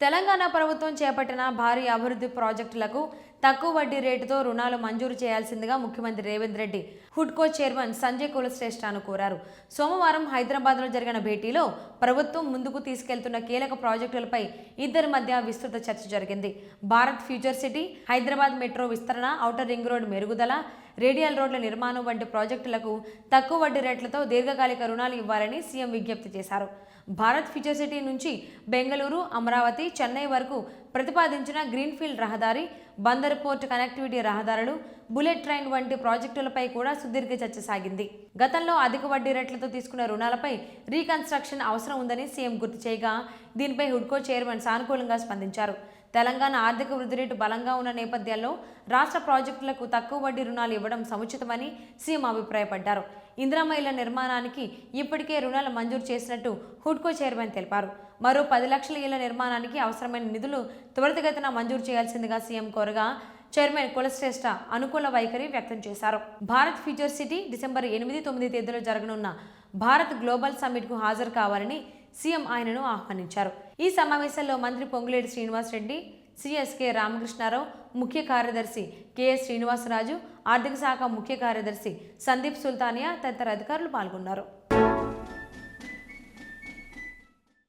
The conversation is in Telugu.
తెలంగాణ ప్రభుత్వం చేపట్టిన భారీ అభివృద్ధి ప్రాజెక్టులకు తక్కువ వడ్డీ రేటుతో రుణాలు మంజూరు చేయాల్సిందిగా ముఖ్యమంత్రి రేవంత్ రెడ్డి హుడ్కో చైర్మన్ సంజయ్ కులశ్రేష్ఠను కోరారు. సోమవారం హైదరాబాద్లో జరిగిన భేటీలో ప్రభుత్వం ముందుకు తీసుకెళ్తున్న కీలక ప్రాజెక్టులపై ఇద్దరి మధ్య విస్తృత చర్చ జరిగింది. Bharat future city Hyderabad metro విస్తరణ ఔటర్ రింగ్ రోడ్ మెరుగుదల రేడియల్ రోడ్ల నిర్మాణం వంటి ప్రాజెక్టులకు తక్కువ వడ్డీ రేట్లతో దీర్ఘకాలిక రుణాలు ఇవ్వాలని సీఎం విజ్ఞప్తి చేశారు. భారత్ ఫ్యూచర్ సిటీ నుంచి బెంగళూరు అమరావతి చెన్నై వరకు ప్రతిపాదించిన గ్రీన్ఫీల్డ్ రహదారి బందర్ పోర్ట్ కనెక్టివిటీ రహదారులు బుల్లెట్ ట్రైన్ వంటి ప్రాజెక్టులపై కూడా సుదీర్ఘ చర్చ సాగింది. గతంలో అధిక వడ్డీ రేట్లతో తీసుకున్న రుణాలపై రీకన్స్ట్రక్షన్ అవసరం ఉందని సీఎం గుర్తు చేయగా దీనిపై హుడ్కో చైర్మన్ సానుకూలంగా స్పందించారు. తెలంగాణ ఆర్థిక వృద్ధి రేటు బలంగా ఉన్న నేపథ్యంలో రాష్ట్ర ప్రాజెక్టులకు తక్కువ వడ్డీ రుణాలు ఇవ్వడం సముచితమని సీఎం అభిప్రాయపడ్డారు. ఇందిరామ ఇళ్ళ నిర్మాణానికి ఇప్పటికే రుణాలు మంజూరు చేసినట్టు హుడ్కో చైర్మన్ తెలిపారు. మరో పది లక్షల ఇళ్ళ నిర్మాణానికి అవసరమైన నిధులు త్వరితగతిన మంజూరు చేయాల్సిందిగా సీఎం కోరగా చైర్మన్ కులశ్రేష్ఠ అనుకూల వైఖరి వ్యక్తం చేశారు. భారత్ ఫ్యూచర్ సిటీ డిసెంబర్ ఎనిమిది తొమ్మిది తేదీలో జరగనున్న భారత్ గ్లోబల్ సమ్మిట్కు హాజరు కావాలని సీఎం ఆయనను ఆహ్వానించారు. ఈ సమావేశంలో మంత్రి పొంగులేటి శ్రీనివాస్ రెడ్డి సిఎస్కే రామకృష్ణారావు ముఖ్య కార్యదర్శి కెఎస్ శ్రీనివాసరాజు ఆర్థిక శాఖ ముఖ్య కార్యదర్శి సందీప్ సుల్తానియా తదితర అధికారులు పాల్గొన్నారు.